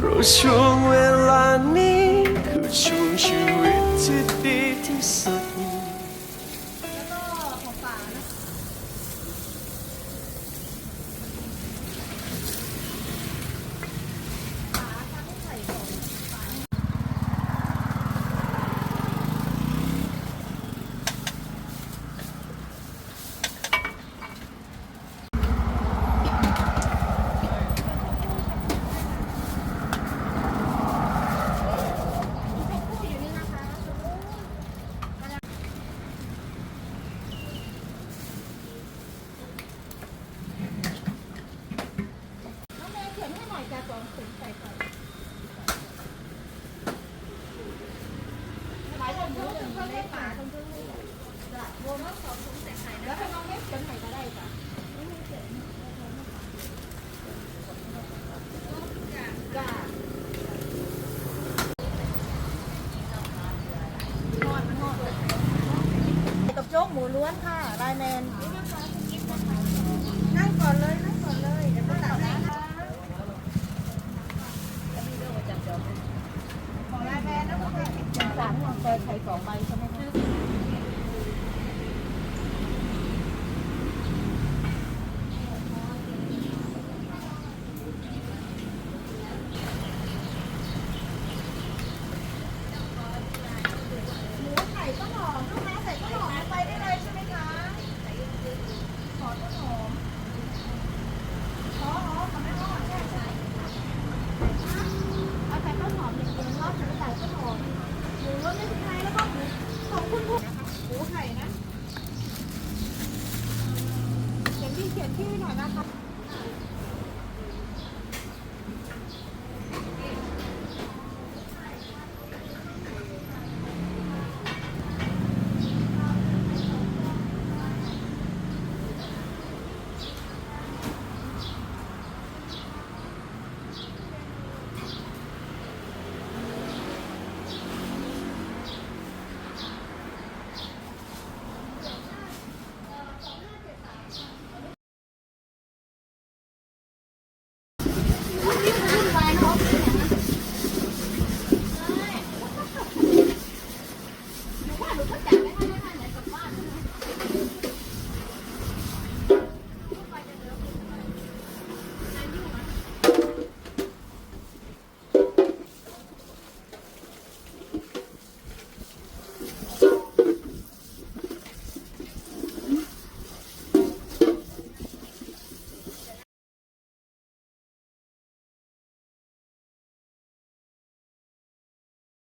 ช่วงเวลานี้คือช่วงชีวิตที่ดีที่สุด น้องเม ย์เขียนให้หน่อยจ้ะสองถุงใส่ก่อนหลายคนรู้ถึงเขาได้ฝาตรงนี้จ้ะรวมแล้วสองถุงใส่ไข่แล้วถ้าน้องเมย์เขียนใหม่ก็ได้จ้ะจ้ะทอดทอดกับโจ๊กหมูล้วนค่ะไลน์แมนนั่งก่อนเลยนั่งก่อนเลยเดี๋ยวก็ตักให้ค่ะของลายแบรนด์แล้วก็เป็นสามของเต ยไข่สองใบใช่ไหมคะหมูไข่ต้นหอมลูกค้าใส่ต้นหอมลงไปได้เลยใช่ไหมคะขอต้นหอม อ๋ออ๋อทำให้หอมใช่ใช่เอาใส่ต้นหอมอย่างเดียวรอบหมูใส่ต้นหอมหมูรสไม่ถึงไทยแล้วก็หมูของคุณผู้หมู ไข่นะเขียนที่เขียนที่หน่อยนะคะหนูว่าหนูก็จับไม่ได้นะคะ put that in.